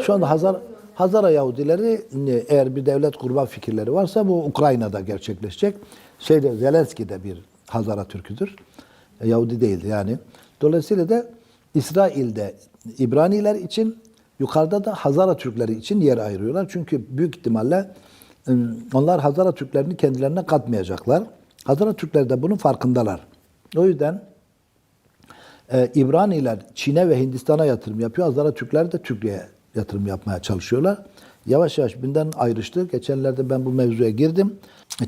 Şu anda Hazar Hazara Yahudileri e, eğer bir devlet kurma fikirleri varsa bu Ukrayna'da gerçekleşecek. Şeyde Zelenski de bir Hazara Türküdür. E, Yahudi değildi yani. Dolayısıyla da İsrail'de İbraniler için yukarıda da Hazara Türkleri için yer ayırıyorlar. Çünkü büyük ihtimalle e, onlar Hazara Türklerini kendilerine katmayacaklar. Hazara Türkleri de bunun farkındalar. O yüzden İbraniler Çin'e ve Hindistan'a yatırım yapıyor. Hazara Türkler de Türkiye'ye yatırım yapmaya çalışıyorlar. Yavaş yavaş binden ayrıştı. Geçenlerde ben bu mevzuya girdim.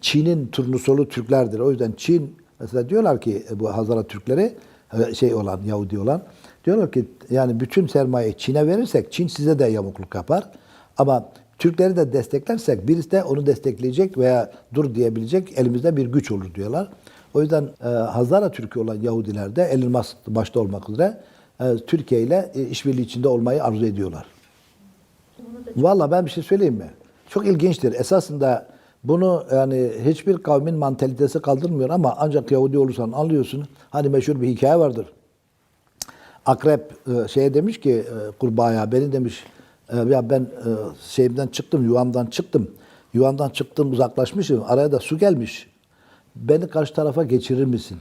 Çin'in turnusolu Türklerdir. O yüzden Çin mesela diyorlar ki e, bu Hazara Türkleri e, şey olan Yahudi olan diyorlar ki yani bütün sermayeyi Çin'e verirsek Çin size de yamukluk yapar. Ama Türkleri de desteklersek birisi de onu destekleyecek veya dur diyebilecek elimizde bir güç olur diyorlar. O yüzden e, Hazara Türk'ü olan Yahudiler de Musk başta olmak üzere e, Türkiye ile e, işbirliği içinde olmayı arzu ediyorlar. Valla ben bir şey söyleyeyim mi? Çok ilginçtir. Esasında bunu yani hiçbir kavmin mantalitesi kaldırmıyor ama ancak Yahudi olursan anlıyorsun. Hani meşhur bir hikaye vardır. Akrep e, şeye demiş ki e, kurbağaya beni demiş e, ya ben e, şeyimden çıktım yuvamdan çıktım. Yuvamdan çıktım uzaklaşmışım. Araya da su gelmiş. Beni karşı tarafa geçirir misin?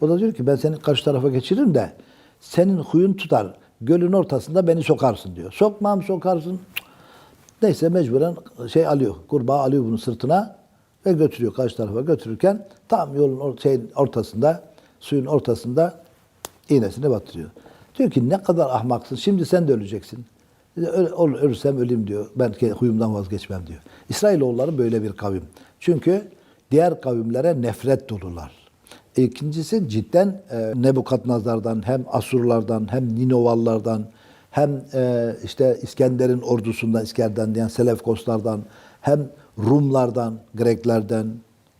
O da diyor ki ben seni karşı tarafa geçiririm de senin huyun tutar. Gölün ortasında beni sokarsın diyor. Sokmam sokarsın. Neyse mecburen şey alıyor. Kurbağa alıyor bunu sırtına ve götürüyor karşı tarafa götürürken tam yolun or- şeyin ortasında suyun ortasında iğnesini batırıyor. Diyor ki ne kadar ahmaksın. Şimdi sen de öleceksin. Öl, ölürsem öleyim diyor. Ben huyumdan vazgeçmem diyor. İsrailoğulları böyle bir kavim. Çünkü diğer kavimlere nefret dolular. İkincisi cidden e, Nebukadnezar'dan hem Asurlardan hem Ninovallardan hem e, işte İskender'in ordusundan İskender'den yani Selefkoslardan hem Rumlardan, Greklerden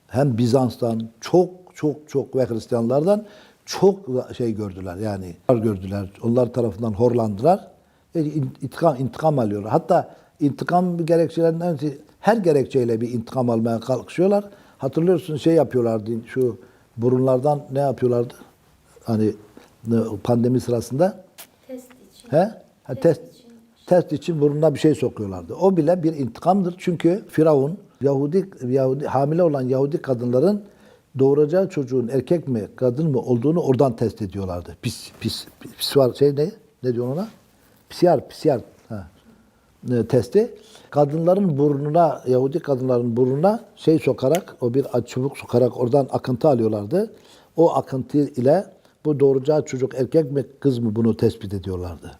hem Bizans'tan çok çok çok ve Hristiyanlardan çok şey gördüler yani gördüler. Onlar tarafından horlandılar. İn- intikam, intikam alıyorlar. Hatta intikam gerekçelerinden her gerekçeyle bir intikam almaya kalkışıyorlar. Hatırlıyorsun şey yapıyorlardı şu burunlardan ne yapıyorlardı? Hani pandemi sırasında Test için. he? Ha, test test için burnuna bir şey sokuyorlardı. O bile bir intikamdır. Çünkü Firavun Yahudi Yahudi hamile olan Yahudi kadınların doğuracağı çocuğun erkek mi kadın mı olduğunu oradan test ediyorlardı. Pis pis pis var şey ne? Ne diyor ona? PCR PCR ha. E, testi. Kadınların burnuna Yahudi kadınların burnuna şey sokarak o bir çubuk sokarak oradan akıntı alıyorlardı. O akıntı ile bu doğuracağı çocuk erkek mi kız mı bunu tespit ediyorlardı.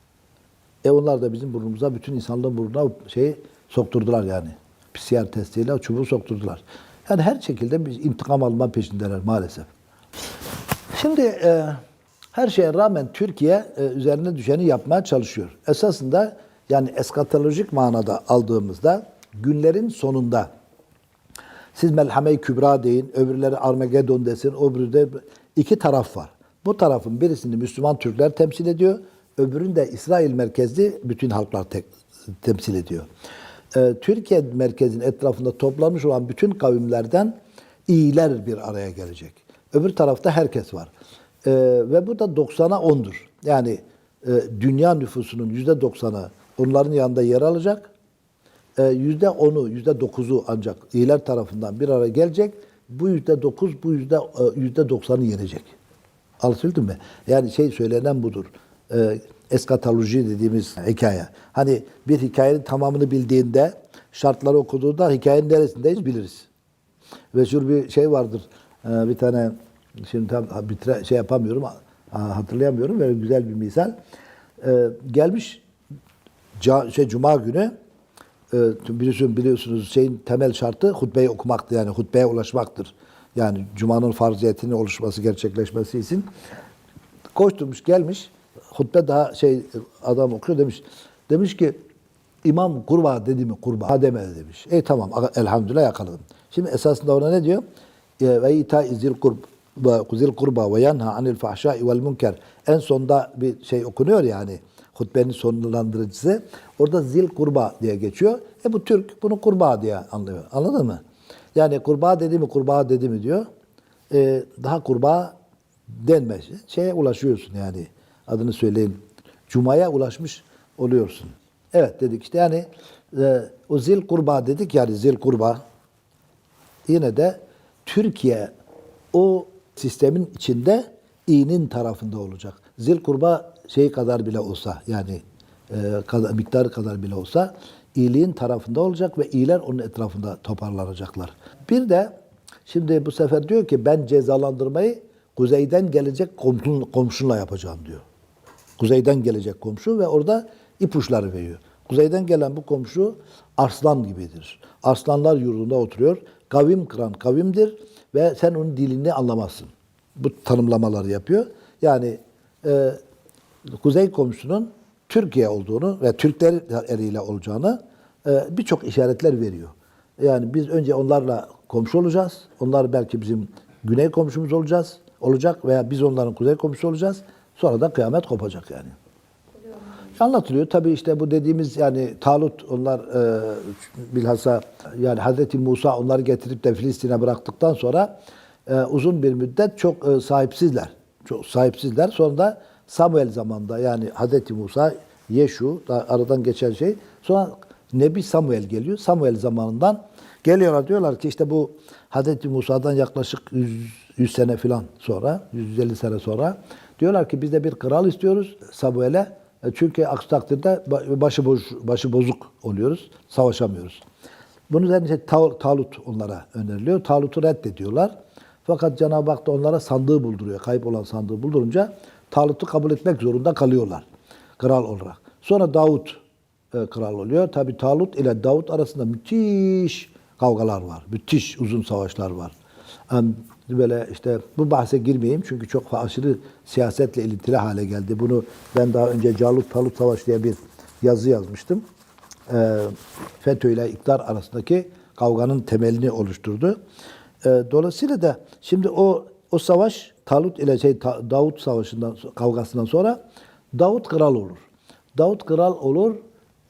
E onlar da bizim burnumuza, bütün insanlığın burnuna şeyi sokturdular yani. PCR testiyle çubuğu sokturdular. Yani her şekilde bir intikam alma peşindeler maalesef. Şimdi e, her şeye rağmen Türkiye e, üzerine düşeni yapmaya çalışıyor. Esasında yani eskatolojik manada aldığımızda günlerin sonunda siz Melhame-i Kübra deyin, öbürleri Armagedon desin, öbürü de iki taraf var. Bu tarafın birisini Müslüman Türkler temsil ediyor, öbürünü de İsrail merkezli bütün halklar te- temsil ediyor. Ee, Türkiye merkezin etrafında toplanmış olan bütün kavimlerden iyiler bir araya gelecek. Öbür tarafta herkes var. Ee, ve bu da 90'a 10'dur. Yani e, dünya nüfusunun %90'ı onların yanında yer alacak. Ee, Yüzde onu, yüzde dokuzu ancak iyiler tarafından bir araya gelecek. Bu yüzde dokuz, bu yüzde e, yüzde doksanı yenecek. Anlatabildim mi? Yani şey söylenen budur. Ee, eskatoloji dediğimiz hikaye. Hani bir hikayenin tamamını bildiğinde, şartları okuduğunda hikayenin neresindeyiz biliriz. Ve şur bir şey vardır. Ee, bir tane şimdi tam bitire, şey yapamıyorum, ha- hatırlayamıyorum. Böyle güzel bir misal. Ee, gelmiş şey Cuma günü e, biliyorsunuz, biliyorsunuz şeyin temel şartı hutbeyi okumaktır. Yani hutbeye ulaşmaktır. Yani Cuma'nın farziyetinin oluşması, gerçekleşmesi için. Koşturmuş gelmiş. Hutbe daha şey adam okuyor demiş. Demiş ki İmam kurba dedi mi kurba? Demedi demiş. E tamam elhamdülillah yakaladım. Şimdi esasında ona ne diyor? E, Ve ita izil kurb ve zil kurba ve yanha anil fahşai vel münker. En sonda bir şey okunuyor yani hutbenin sonlandırıcısı. Orada zil kurba diye geçiyor. E bu Türk bunu kurba diye anlıyor. Anladın mı? Yani kurbağa dedi mi kurbağa dedi mi diyor. E, daha kurbağa denmez. Şeye ulaşıyorsun yani adını söyleyin. Cuma'ya ulaşmış oluyorsun. Evet dedik işte yani e, o zil kurba dedik yani zil kurba yine de Türkiye o sistemin içinde iyinin tarafında olacak. Zil kurba şey kadar bile olsa yani e, kadar, miktarı kadar bile olsa iyiliğin tarafında olacak ve iyiler onun etrafında toparlanacaklar. Bir de şimdi bu sefer diyor ki ben cezalandırmayı kuzeyden gelecek komşun, komşunla yapacağım diyor. Kuzeyden gelecek komşu ve orada ipuçları veriyor. Kuzeyden gelen bu komşu arslan gibidir. Arslanlar yurdunda oturuyor. Kavim kıran kavimdir ve sen onun dilini anlamazsın. Bu tanımlamaları yapıyor. Yani e, kuzey komşunun Türkiye olduğunu ve Türkler eliyle olacağını e, birçok işaretler veriyor. Yani biz önce onlarla komşu olacağız. Onlar belki bizim güney komşumuz olacağız, olacak veya biz onların kuzey komşusu olacağız. Sonra da kıyamet kopacak yani. Anlatılıyor. Tabii işte bu dediğimiz yani Talut onlar e, bilhassa yani Hazreti Musa onları getirip de Filistin'e bıraktıktan sonra e, uzun bir müddet çok e, sahipsizler. Çok sahipsizler. Sonra da Samuel zamanında yani Hazreti Musa, Yeşu da aradan geçen şey. Sonra Nebi Samuel geliyor. Samuel zamanından geliyorlar diyorlar ki işte bu Hazreti Musa'dan yaklaşık 100, 100 sene falan sonra, 150 sene sonra diyorlar ki biz de bir kral istiyoruz Samuel'e. E, Çünkü aksi takdirde ba- başıboş, başıbozuk oluyoruz, savaşamıyoruz. Bunun üzerine işte Ta- Talut onlara öneriliyor. Talut'u reddediyorlar. Fakat Cenab-ı Hak da onlara sandığı bulduruyor. Kayıp olan sandığı buldurunca Talut'u kabul etmek zorunda kalıyorlar. Kral olarak. Sonra Davut e, kral oluyor. Tabi Talut ile Davut arasında müthiş kavgalar var. Müthiş uzun savaşlar var. Yani böyle işte bu bahse girmeyeyim çünkü çok aşırı siyasetle ilintili hale geldi. Bunu ben daha önce Calut Talut Savaşı diye bir yazı yazmıştım. Ee, FETÖ ile iktidar arasındaki kavganın temelini oluşturdu. Ee, dolayısıyla da şimdi o o savaş Talut ile şey Davut savaşından kavgasından sonra Davut kral olur. Davut kral olur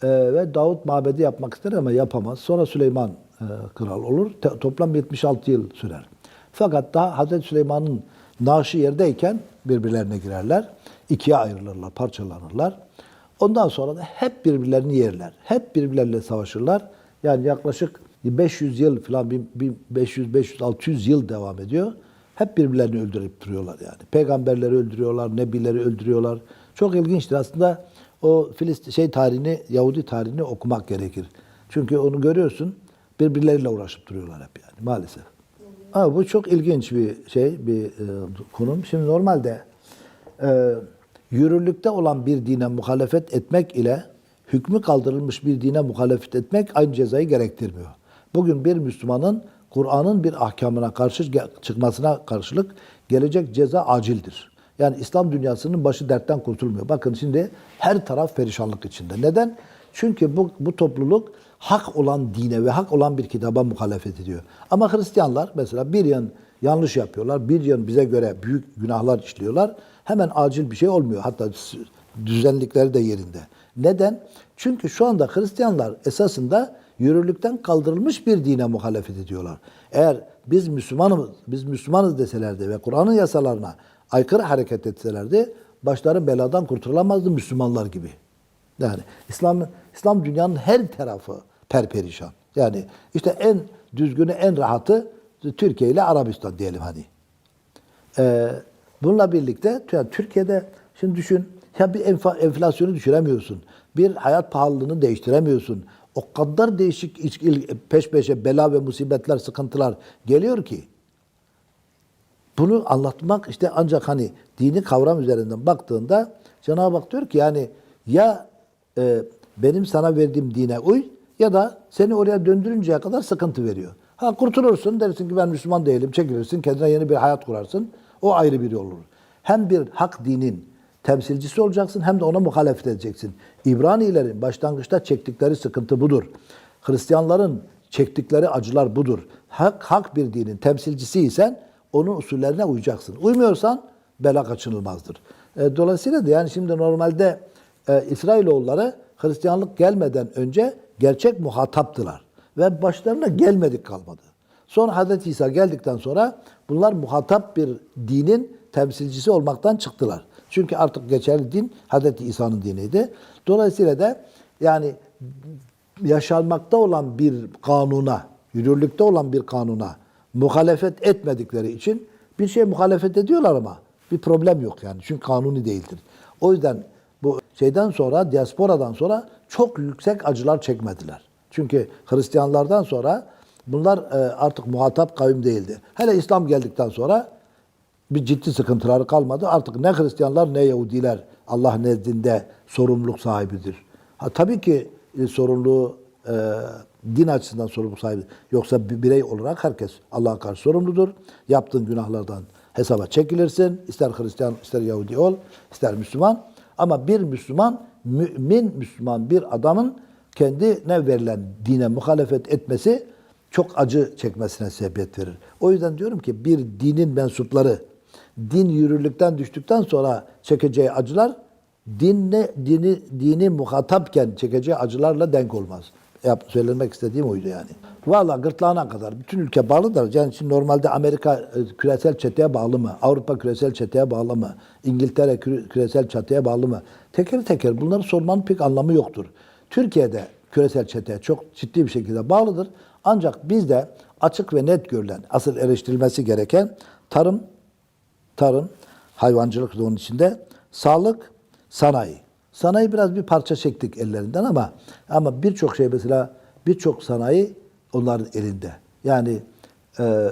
e, ve Davut mabedi yapmak ister ama yapamaz. Sonra Süleyman e, kral olur. Toplam 76 yıl sürer. Fakat daha Hazreti Süleyman'ın naaşı yerdeyken birbirlerine girerler. ikiye ayrılırlar, parçalanırlar. Ondan sonra da hep birbirlerini yerler. Hep birbirleriyle savaşırlar. Yani yaklaşık 500 yıl falan 500 500 600 yıl devam ediyor. Hep birbirlerini öldürüp duruyorlar yani. Peygamberleri öldürüyorlar, nebileri öldürüyorlar. Çok ilginçtir aslında o Filistin şey tarihini, Yahudi tarihini okumak gerekir. Çünkü onu görüyorsun birbirleriyle uğraşıp duruyorlar hep yani maalesef. Ama bu çok ilginç bir şey, bir e, konum. Şimdi normalde e, yürürlükte olan bir dine muhalefet etmek ile hükmü kaldırılmış bir dine muhalefet etmek aynı cezayı gerektirmiyor. Bugün bir Müslümanın Kur'an'ın bir ahkamına karşı çıkmasına karşılık gelecek ceza acildir. Yani İslam dünyasının başı dertten kurtulmuyor. Bakın şimdi her taraf perişanlık içinde. Neden? Çünkü bu, bu topluluk hak olan dine ve hak olan bir kitaba muhalefet ediyor. Ama Hristiyanlar mesela bir yan yanlış yapıyorlar, bir yan bize göre büyük günahlar işliyorlar. Hemen acil bir şey olmuyor. Hatta düzenlikleri de yerinde. Neden? Çünkü şu anda Hristiyanlar esasında yürürlükten kaldırılmış bir dine muhalefet ediyorlar. Eğer biz Müslümanız, biz Müslümanız deselerdi ve Kur'an'ın yasalarına aykırı hareket etselerdi başları beladan kurtulamazdı Müslümanlar gibi. Yani İslam İslam dünyanın her tarafı perperişan. Yani işte en düzgünü, en rahatı Türkiye ile Arabistan diyelim hani. Ee, bununla birlikte yani Türkiye'de şimdi düşün ya bir enflasyonu düşüremiyorsun. Bir hayat pahalılığını değiştiremiyorsun. O kadar değişik peş peşe bela ve musibetler, sıkıntılar geliyor ki bunu anlatmak işte ancak hani dini kavram üzerinden baktığında Cenab-ı Hak diyor ki yani ya e, benim sana verdiğim dine uy ya da seni oraya döndürünceye kadar sıkıntı veriyor. Ha kurtulursun dersin ki ben Müslüman değilim çekilirsin kendine yeni bir hayat kurarsın. O ayrı bir yol olur. Hem bir hak dinin temsilcisi olacaksın hem de ona muhalefet edeceksin. İbranilerin başlangıçta çektikleri sıkıntı budur. Hristiyanların çektikleri acılar budur. Hak, hak bir dinin temsilcisiysen onun usullerine uyacaksın. Uymuyorsan bela kaçınılmazdır. E, dolayısıyla da yani şimdi normalde e, İsrailoğulları Hristiyanlık gelmeden önce gerçek muhataptılar. Ve başlarına gelmedik kalmadı. Sonra Hazreti İsa geldikten sonra bunlar muhatap bir dinin temsilcisi olmaktan çıktılar. Çünkü artık geçerli din Hazreti İsa'nın diniydi. Dolayısıyla da Yani yaşanmakta olan bir kanuna, yürürlükte olan bir kanuna muhalefet etmedikleri için bir şey muhalefet ediyorlar ama bir problem yok yani. Çünkü kanuni değildir. O yüzden şeyden sonra, diasporadan sonra çok yüksek acılar çekmediler. Çünkü Hristiyanlardan sonra bunlar e, artık muhatap kavim değildi. Hele İslam geldikten sonra bir ciddi sıkıntıları kalmadı. Artık ne Hristiyanlar ne Yahudiler Allah nezdinde sorumluluk sahibidir. Ha, tabii ki e, sorumluluğu e, din açısından sorumluluk sahibi. Yoksa bir birey olarak herkes Allah'a karşı sorumludur. Yaptığın günahlardan hesaba çekilirsin. İster Hristiyan, ister Yahudi ol, ister Müslüman. Ama bir Müslüman, mümin Müslüman bir adamın kendine verilen dine muhalefet etmesi çok acı çekmesine sebebiyet verir. O yüzden diyorum ki bir dinin mensupları din yürürlükten düştükten sonra çekeceği acılar dinle dini dini muhatapken çekeceği acılarla denk olmaz. Yap, söylemek istediğim oydu yani. Valla gırtlağına kadar bütün ülke bağlıdır. Yani şimdi normalde Amerika e, küresel çeteye bağlı mı? Avrupa küresel çeteye bağlı mı? İngiltere kü- küresel çeteye bağlı mı? Teker teker bunları sormanın pek anlamı yoktur. Türkiye'de küresel çeteye çok ciddi bir şekilde bağlıdır. Ancak bizde açık ve net görülen, asıl eleştirilmesi gereken tarım, tarım, hayvancılık da onun içinde, sağlık, sanayi. Sanayi biraz bir parça çektik ellerinden ama ama birçok şey mesela birçok sanayi onların elinde. Yani e,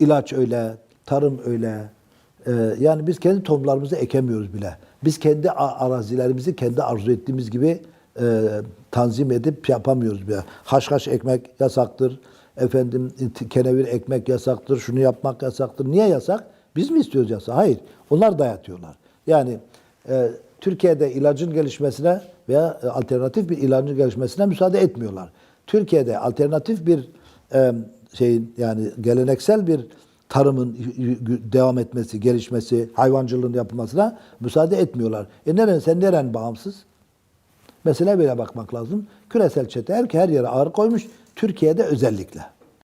ilaç öyle, tarım öyle. E, yani biz kendi tohumlarımızı ekemiyoruz bile. Biz kendi arazilerimizi kendi arzu ettiğimiz gibi e, tanzim edip yapamıyoruz bile. Haşhaş ekmek yasaktır. Efendim kenevir ekmek yasaktır. Şunu yapmak yasaktır. Niye yasak? Biz mi istiyoruz yasak? Hayır. Onlar dayatıyorlar. Yani e, Türkiye'de ilacın gelişmesine veya e, alternatif bir ilacın gelişmesine müsaade etmiyorlar. Türkiye'de alternatif bir e, şeyin yani geleneksel bir tarımın devam etmesi, gelişmesi, hayvancılığın yapılmasına müsaade etmiyorlar. E neren, sen neren bağımsız? Mesela böyle bakmak lazım. Küresel çete her, her yere ağır koymuş. Türkiye'de özellikle.